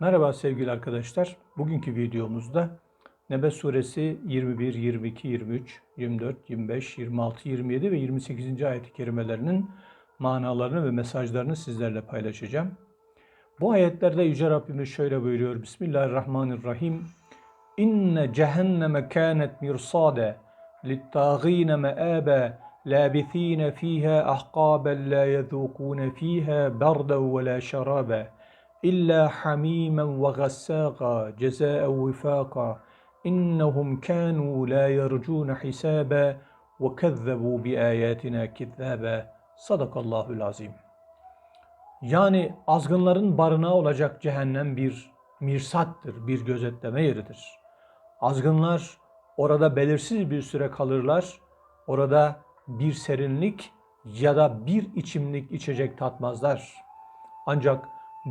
Merhaba sevgili arkadaşlar. Bugünkü videomuzda Nebe suresi 21, 22, 23, 24, 25, 26, 27 ve 28. ayet-i kerimelerinin manalarını ve mesajlarını sizlerle paylaşacağım. Bu ayetlerde Yüce Rabbimiz şöyle buyuruyor. Bismillahirrahmanirrahim. İnne cehenneme kânet mirsâde littâgîne me'âbe lâbithîne fîhâ ahqâben lâ yezûkûne fîhâ berden ve lâ şerâbe illa hamimen ve gassaqa cezaen vifaqa innehum kanu la yercun hisabe ve kezzebu bi ayatina kizzabe sadakallahul azim yani azgınların barınağı olacak cehennem bir mirsattır, bir gözetleme yeridir. Azgınlar orada belirsiz bir süre kalırlar. Orada bir serinlik ya da bir içimlik içecek tatmazlar. Ancak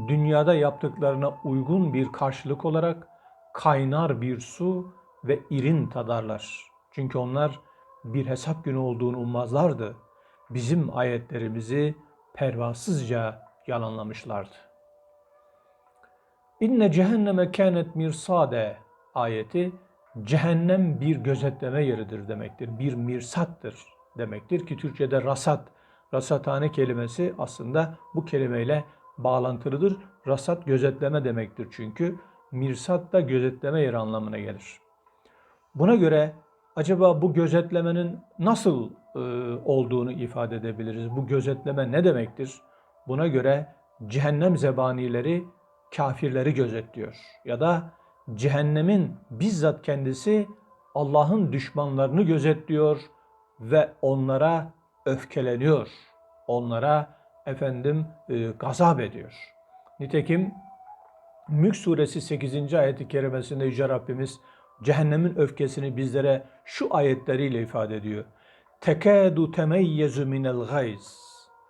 dünyada yaptıklarına uygun bir karşılık olarak kaynar bir su ve irin tadarlar. Çünkü onlar bir hesap günü olduğunu ummazlardı. Bizim ayetlerimizi pervasızca yalanlamışlardı. İnne cehenneme kânet mirsade ayeti cehennem bir gözetleme yeridir demektir. Bir mirsattır demektir ki Türkçe'de rasat, rasathane kelimesi aslında bu kelimeyle bağlantılıdır. Rasat gözetleme demektir çünkü. Mirsat da gözetleme yeri anlamına gelir. Buna göre acaba bu gözetlemenin nasıl e, olduğunu ifade edebiliriz? Bu gözetleme ne demektir? Buna göre cehennem zebanileri kafirleri gözetliyor. Ya da cehennemin bizzat kendisi Allah'ın düşmanlarını gözetliyor ve onlara öfkeleniyor. Onlara efendim e, gazap ediyor. Nitekim Mülk suresi 8. ayeti kerimesinde Yüce Rabbimiz cehennemin öfkesini bizlere şu ayetleriyle ifade ediyor. Tekadu temeyyezu minel gayz.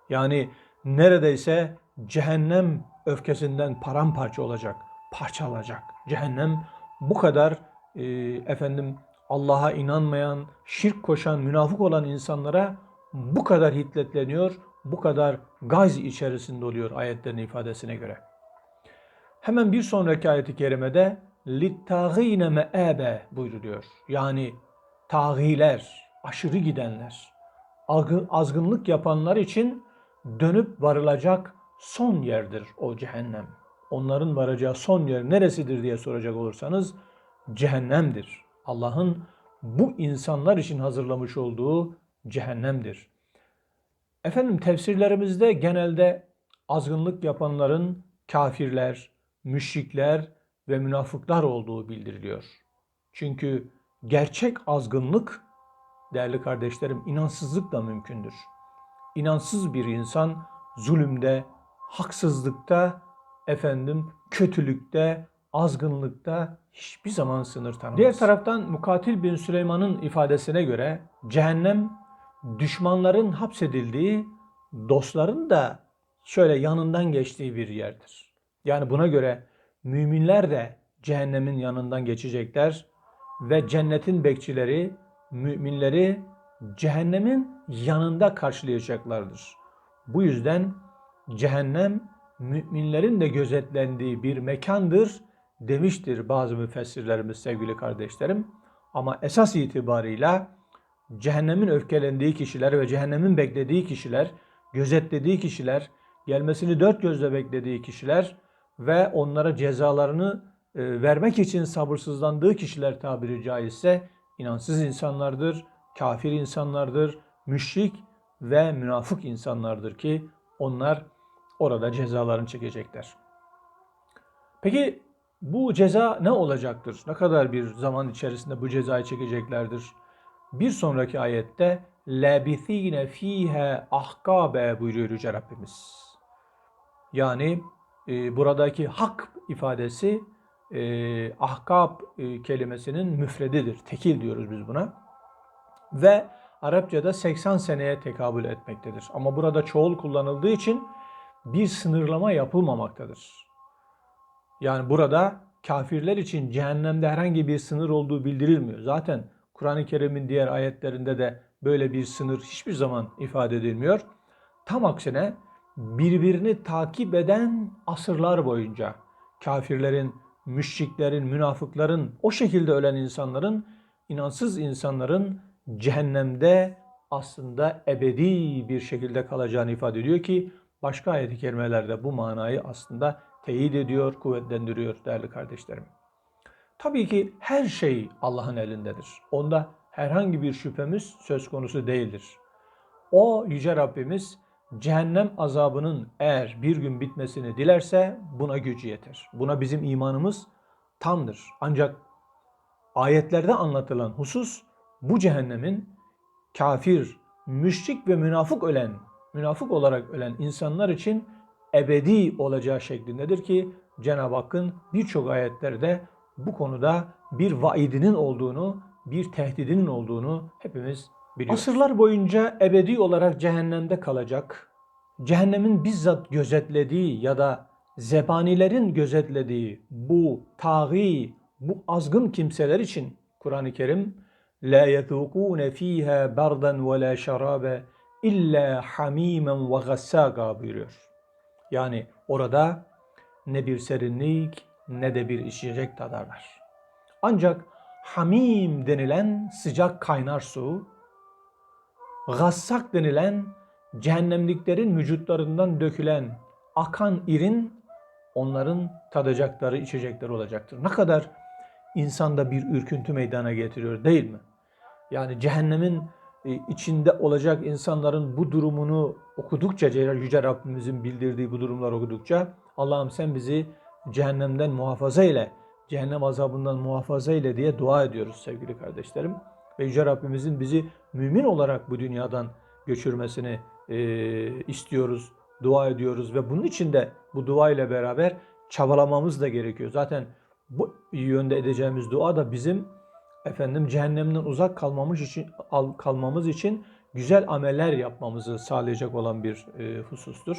Yani neredeyse cehennem öfkesinden paramparça olacak, parçalanacak. Cehennem bu kadar e, efendim Allah'a inanmayan, şirk koşan, münafık olan insanlara bu kadar hiddetleniyor, bu kadar gaz içerisinde oluyor ayetlerin ifadesine göre. Hemen bir sonraki ayeti kerimede littâgîne me'âbe buyuruluyor. Yani tağiler, aşırı gidenler, azgınlık yapanlar için dönüp varılacak son yerdir o cehennem. Onların varacağı son yer neresidir diye soracak olursanız cehennemdir. Allah'ın bu insanlar için hazırlamış olduğu cehennemdir. Efendim tefsirlerimizde genelde azgınlık yapanların kafirler, müşrikler ve münafıklar olduğu bildiriliyor. Çünkü gerçek azgınlık değerli kardeşlerim inansızlık da mümkündür. İnansız bir insan zulümde, haksızlıkta, efendim kötülükte, azgınlıkta hiçbir zaman sınır tanımaz. Diğer taraftan Mukatil bin Süleyman'ın ifadesine göre cehennem düşmanların hapsedildiği, dostların da şöyle yanından geçtiği bir yerdir. Yani buna göre müminler de cehennemin yanından geçecekler ve cennetin bekçileri müminleri cehennemin yanında karşılayacaklardır. Bu yüzden cehennem müminlerin de gözetlendiği bir mekandır demiştir bazı müfessirlerimiz sevgili kardeşlerim. Ama esas itibarıyla cehennemin öfkelendiği kişiler ve cehennemin beklediği kişiler, gözetlediği kişiler, gelmesini dört gözle beklediği kişiler ve onlara cezalarını e, vermek için sabırsızlandığı kişiler tabiri caizse inansız insanlardır, kafir insanlardır, müşrik ve münafık insanlardır ki onlar orada cezalarını çekecekler. Peki bu ceza ne olacaktır? Ne kadar bir zaman içerisinde bu cezayı çekeceklerdir? Bir sonraki ayette lebithine fihe ahkabe buyuruyor Yüce Rabbimiz. Yani e, buradaki hak ifadesi e, ahkab e, kelimesinin müfredidir. Tekil diyoruz biz buna. Ve Arapçada 80 seneye tekabül etmektedir. Ama burada çoğul kullanıldığı için bir sınırlama yapılmamaktadır. Yani burada kafirler için cehennemde herhangi bir sınır olduğu bildirilmiyor. Zaten Kur'an-ı Kerim'in diğer ayetlerinde de böyle bir sınır hiçbir zaman ifade edilmiyor. Tam aksine birbirini takip eden asırlar boyunca kafirlerin, müşriklerin, münafıkların, o şekilde ölen insanların, inansız insanların cehennemde aslında ebedi bir şekilde kalacağını ifade ediyor ki başka ayet-i kerimelerde bu manayı aslında teyit ediyor, kuvvetlendiriyor değerli kardeşlerim. Tabii ki her şey Allah'ın elindedir. Onda herhangi bir şüphemiz söz konusu değildir. O Yüce Rabbimiz cehennem azabının eğer bir gün bitmesini dilerse buna gücü yeter. Buna bizim imanımız tamdır. Ancak ayetlerde anlatılan husus bu cehennemin kafir, müşrik ve münafık ölen, münafık olarak ölen insanlar için ebedi olacağı şeklindedir ki Cenab-ı Hakk'ın birçok ayetlerde bu konuda bir vaidinin olduğunu, bir tehdidinin olduğunu hepimiz biliyoruz. Asırlar boyunca ebedi olarak cehennemde kalacak, cehennemin bizzat gözetlediği ya da zebanilerin gözetlediği bu taği, bu azgın kimseler için Kur'an-ı Kerim la yezukune fiha bardan ve la şarabe illa hamimen ve gassaga buyuruyor. Yani orada ne bir serinlik ne de bir içecek tadarlar. Ancak hamim denilen sıcak kaynar su, gassak denilen cehennemliklerin vücutlarından dökülen akan irin onların tadacakları içecekler olacaktır. Ne kadar insanda bir ürküntü meydana getiriyor değil mi? Yani cehennemin e, içinde olacak insanların bu durumunu okudukça, Yüce Rabbimizin bildirdiği bu durumlar okudukça Allah'ım sen bizi cehennemden muhafaza ile, cehennem azabından muhafaza ile diye dua ediyoruz sevgili kardeşlerim. Ve Yüce Rabbimizin bizi mümin olarak bu dünyadan göçürmesini e, istiyoruz, dua ediyoruz ve bunun için de bu dua ile beraber çabalamamız da gerekiyor. Zaten bu yönde edeceğimiz dua da bizim efendim cehennemden uzak kalmamız için kalmamız için güzel ameller yapmamızı sağlayacak olan bir e, husustur.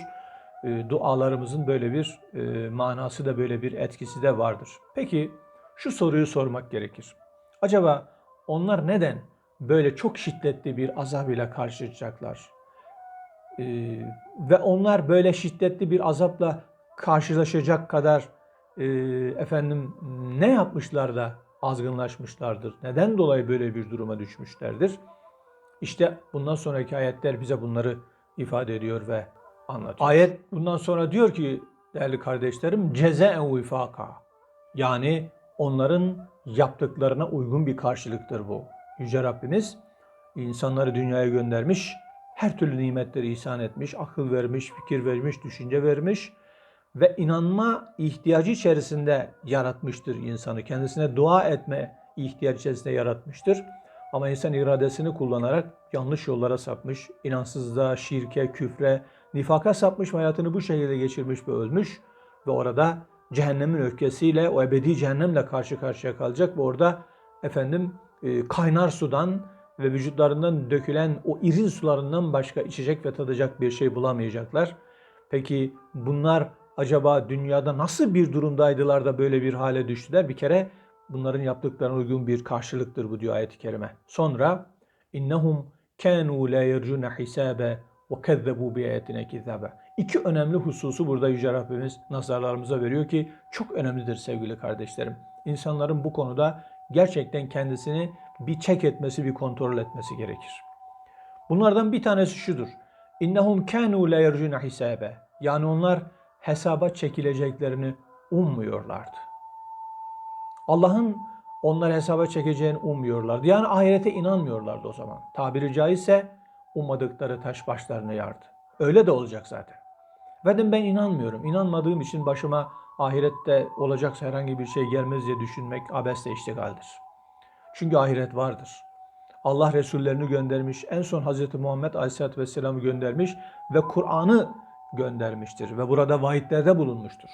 E, dualarımızın böyle bir e, manası da böyle bir etkisi de vardır. Peki şu soruyu sormak gerekir. Acaba onlar neden böyle çok şiddetli bir azab ile karşılaşacaklar? E, ve onlar böyle şiddetli bir azapla karşılaşacak kadar e, efendim ne yapmışlar da azgınlaşmışlardır? Neden dolayı böyle bir duruma düşmüşlerdir? İşte bundan sonraki ayetler bize bunları ifade ediyor ve anlatıyor. Ayet bundan sonra diyor ki değerli kardeşlerim cezaen vifaka. Yani onların yaptıklarına uygun bir karşılıktır bu. Yüce Rabbimiz insanları dünyaya göndermiş, her türlü nimetleri ihsan etmiş, akıl vermiş, fikir vermiş, düşünce vermiş ve inanma ihtiyacı içerisinde yaratmıştır insanı. Kendisine dua etme ihtiyacı içerisinde yaratmıştır. Ama insan iradesini kullanarak yanlış yollara sapmış, inansızlığa, şirke, küfre, nifaka sapmış hayatını bu şekilde geçirmiş ve ölmüş. Ve orada cehennemin öfkesiyle, o ebedi cehennemle karşı karşıya kalacak ve orada efendim e, kaynar sudan ve vücutlarından dökülen o irin sularından başka içecek ve tadacak bir şey bulamayacaklar. Peki bunlar acaba dünyada nasıl bir durumdaydılar da böyle bir hale düştüler? Bir kere bunların yaptıklarına uygun bir karşılıktır bu diyor ayet-i kerime. Sonra innahum kanu la yercuna hisabe bi ayetine kizabe. İki önemli hususu burada Yüce Rabbimiz nazarlarımıza veriyor ki çok önemlidir sevgili kardeşlerim. İnsanların bu konuda gerçekten kendisini bir çek etmesi, bir kontrol etmesi gerekir. Bunlardan bir tanesi şudur. İnnehum kanu la yercuna hisabe. Yani onlar hesaba çekileceklerini ummuyorlardı. Allah'ın onları hesaba çekeceğini ummuyorlardı. Yani ahirete inanmıyorlardı o zaman. Tabiri caizse ummadıkları taş başlarına yardı. Öyle de olacak zaten. Ve ben inanmıyorum. İnanmadığım için başıma ahirette olacaksa herhangi bir şey gelmez diye düşünmek abesle iştigaldir. Çünkü ahiret vardır. Allah Resullerini göndermiş, en son Hz. Muhammed Aleyhisselatü Vesselam'ı göndermiş ve Kur'an'ı göndermiştir ve burada vahitlerde bulunmuştur.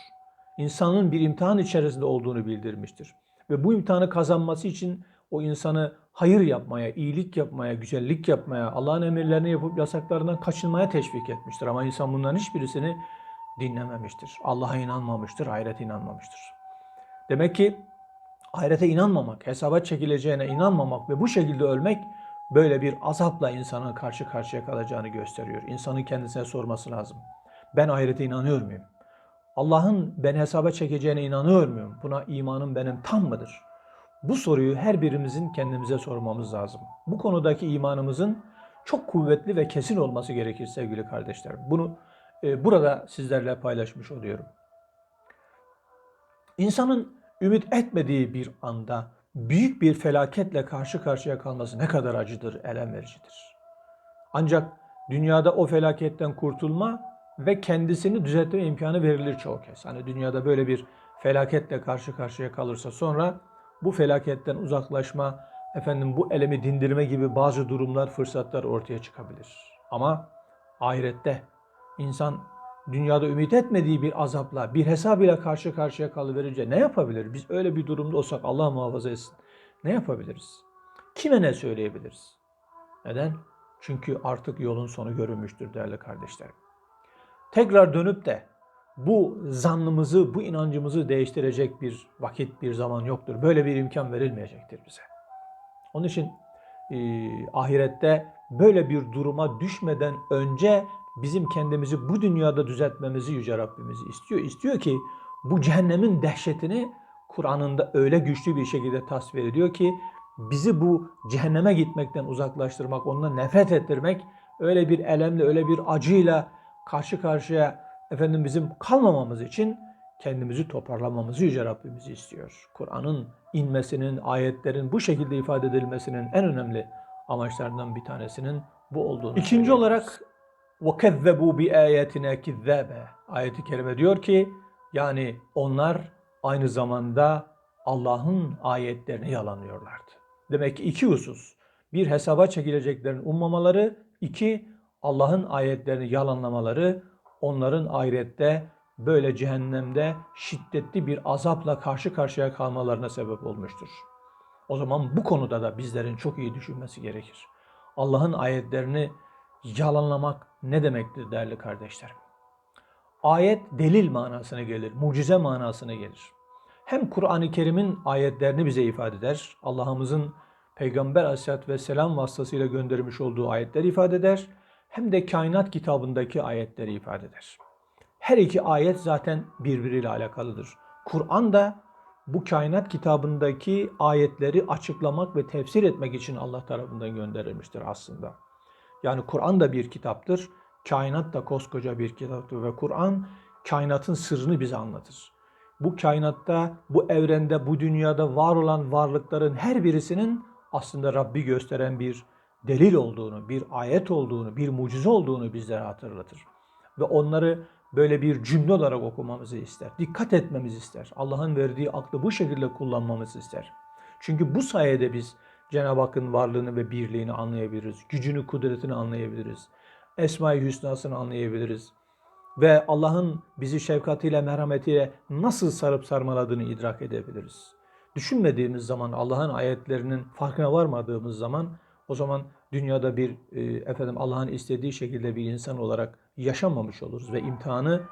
İnsanın bir imtihan içerisinde olduğunu bildirmiştir. Ve bu imtihanı kazanması için o insanı hayır yapmaya, iyilik yapmaya, güzellik yapmaya, Allah'ın emirlerini yapıp yasaklarından kaçınmaya teşvik etmiştir. Ama insan bunların hiçbirisini dinlememiştir. Allah'a inanmamıştır, ahirete inanmamıştır. Demek ki ahirete inanmamak, hesaba çekileceğine inanmamak ve bu şekilde ölmek böyle bir azapla insanın karşı karşıya kalacağını gösteriyor. İnsanın kendisine sorması lazım. Ben ahirete inanıyor muyum? Allah'ın beni hesaba çekeceğine inanıyor muyum? Buna imanım benim tam mıdır? Bu soruyu her birimizin kendimize sormamız lazım. Bu konudaki imanımızın çok kuvvetli ve kesin olması gerekir sevgili kardeşlerim. Bunu e, burada sizlerle paylaşmış oluyorum. İnsanın ümit etmediği bir anda büyük bir felaketle karşı karşıya kalması ne kadar acıdır, elem vericidir. Ancak dünyada o felaketten kurtulma ve kendisini düzeltme imkanı verilir çoğu kez. Hani dünyada böyle bir felaketle karşı karşıya kalırsa sonra bu felaketten uzaklaşma, efendim bu elemi dindirme gibi bazı durumlar, fırsatlar ortaya çıkabilir. Ama ahirette insan dünyada ümit etmediği bir azapla, bir hesab ile karşı karşıya kalıverince ne yapabilir? Biz öyle bir durumda olsak Allah muhafaza etsin. Ne yapabiliriz? Kime ne söyleyebiliriz? Neden? Çünkü artık yolun sonu görünmüştür değerli kardeşlerim. Tekrar dönüp de bu zannımızı, bu inancımızı değiştirecek bir vakit, bir zaman yoktur. Böyle bir imkan verilmeyecektir bize. Onun için e, ahirette böyle bir duruma düşmeden önce bizim kendimizi bu dünyada düzeltmemizi Yüce Rabbimiz istiyor. İstiyor ki bu cehennemin dehşetini Kur'an'ında öyle güçlü bir şekilde tasvir ediyor ki bizi bu cehenneme gitmekten uzaklaştırmak, ondan nefret ettirmek, öyle bir elemle, öyle bir acıyla karşı karşıya efendim bizim kalmamamız için kendimizi toparlamamızı Yüce Rabbimiz istiyor. Kur'an'ın inmesinin, ayetlerin bu şekilde ifade edilmesinin en önemli amaçlarından bir tanesinin bu olduğunu İkinci olarak وَكَذَّبُوا بِآيَاتِنَا كِذَّابًا Ayeti kerime diyor ki yani onlar aynı zamanda Allah'ın ayetlerini yalanlıyorlardı. Demek ki iki husus. Bir hesaba çekileceklerin ummamaları, iki Allah'ın ayetlerini yalanlamaları onların ahirette böyle cehennemde şiddetli bir azapla karşı karşıya kalmalarına sebep olmuştur. O zaman bu konuda da bizlerin çok iyi düşünmesi gerekir. Allah'ın ayetlerini yalanlamak ne demektir değerli kardeşlerim? Ayet delil manasına gelir, mucize manasına gelir. Hem Kur'an-ı Kerim'in ayetlerini bize ifade eder, Allah'ımızın Peygamber Aleyhisselatü Vesselam vasıtasıyla göndermiş olduğu ayetler ifade eder, hem de kainat kitabındaki ayetleri ifade eder. Her iki ayet zaten birbiriyle alakalıdır. Kur'an da bu kainat kitabındaki ayetleri açıklamak ve tefsir etmek için Allah tarafından gönderilmiştir aslında. Yani Kur'an da bir kitaptır. Kainat da koskoca bir kitaptır ve Kur'an kainatın sırrını bize anlatır. Bu kainatta, bu evrende, bu dünyada var olan varlıkların her birisinin aslında Rabbi gösteren bir delil olduğunu, bir ayet olduğunu, bir mucize olduğunu bizlere hatırlatır. Ve onları böyle bir cümle olarak okumamızı ister. Dikkat etmemizi ister. Allah'ın verdiği aklı bu şekilde kullanmamızı ister. Çünkü bu sayede biz Cenab-ı Hakk'ın varlığını ve birliğini anlayabiliriz. Gücünü, kudretini anlayabiliriz. Esma-i Hüsna'sını anlayabiliriz. Ve Allah'ın bizi şefkatiyle, merhametiyle nasıl sarıp sarmaladığını idrak edebiliriz. Düşünmediğimiz zaman, Allah'ın ayetlerinin farkına varmadığımız zaman o zaman dünyada bir e, efendim Allah'ın istediği şekilde bir insan olarak yaşamamış oluruz ve imtihanı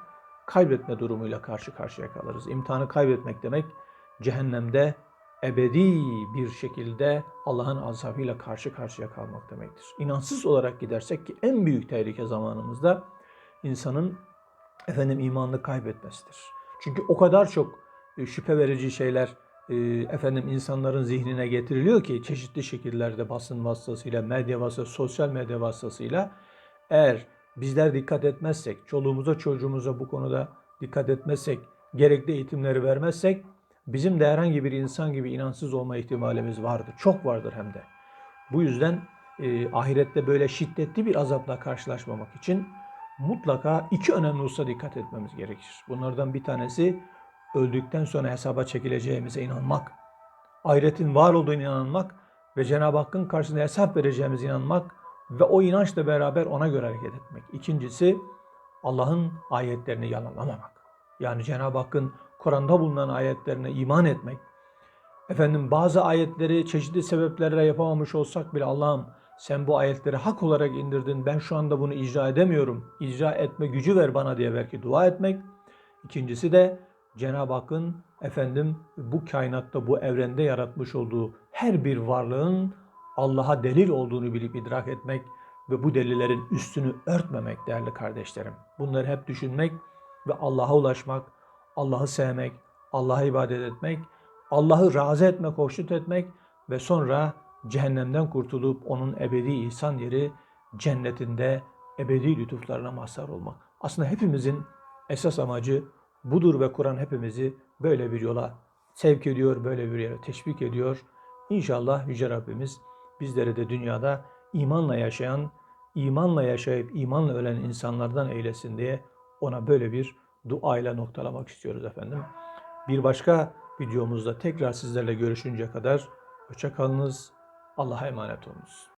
kaybetme durumuyla karşı karşıya kalırız. İmtihanı kaybetmek demek cehennemde ebedi bir şekilde Allah'ın azabıyla karşı karşıya kalmak demektir. İnansız olarak gidersek ki en büyük tehlike zamanımızda insanın efendim imanını kaybetmesidir. Çünkü o kadar çok e, şüphe verici şeyler efendim insanların zihnine getiriliyor ki çeşitli şekillerde basın vasıtasıyla, medya vasıtasıyla, sosyal medya vasıtasıyla eğer bizler dikkat etmezsek, çoluğumuza çocuğumuza bu konuda dikkat etmezsek, gerekli eğitimleri vermezsek bizim de herhangi bir insan gibi inansız olma ihtimalimiz vardır. Çok vardır hem de. Bu yüzden e, ahirette böyle şiddetli bir azapla karşılaşmamak için mutlaka iki önemli hususa dikkat etmemiz gerekir. Bunlardan bir tanesi öldükten sonra hesaba çekileceğimize inanmak, ahiretin var olduğunu inanmak ve Cenab-ı Hakk'ın karşısında hesap vereceğimize inanmak ve o inançla beraber ona göre hareket etmek. İkincisi Allah'ın ayetlerini yalanlamamak. Yani Cenab-ı Hakk'ın Kur'an'da bulunan ayetlerine iman etmek. Efendim bazı ayetleri çeşitli sebeplerle yapamamış olsak bile Allah'ım sen bu ayetleri hak olarak indirdin. Ben şu anda bunu icra edemiyorum. İcra etme gücü ver bana diye belki dua etmek. İkincisi de Cenab-ı Hakk'ın efendim bu kainatta, bu evrende yaratmış olduğu her bir varlığın Allah'a delil olduğunu bilip idrak etmek ve bu delillerin üstünü örtmemek değerli kardeşlerim. Bunları hep düşünmek ve Allah'a ulaşmak, Allah'ı sevmek, Allah'a ibadet etmek, Allah'ı razı etmek, hoşnut etmek ve sonra cehennemden kurtulup onun ebedi ihsan yeri cennetinde ebedi lütuflarına mazhar olmak. Aslında hepimizin esas amacı budur ve Kur'an hepimizi böyle bir yola sevk ediyor, böyle bir yere teşvik ediyor. İnşallah Yüce Rabbimiz bizleri de dünyada imanla yaşayan, imanla yaşayıp imanla ölen insanlardan eylesin diye ona böyle bir duayla noktalamak istiyoruz efendim. Bir başka videomuzda tekrar sizlerle görüşünceye kadar hoşça kalınız. Allah'a emanet olunuz.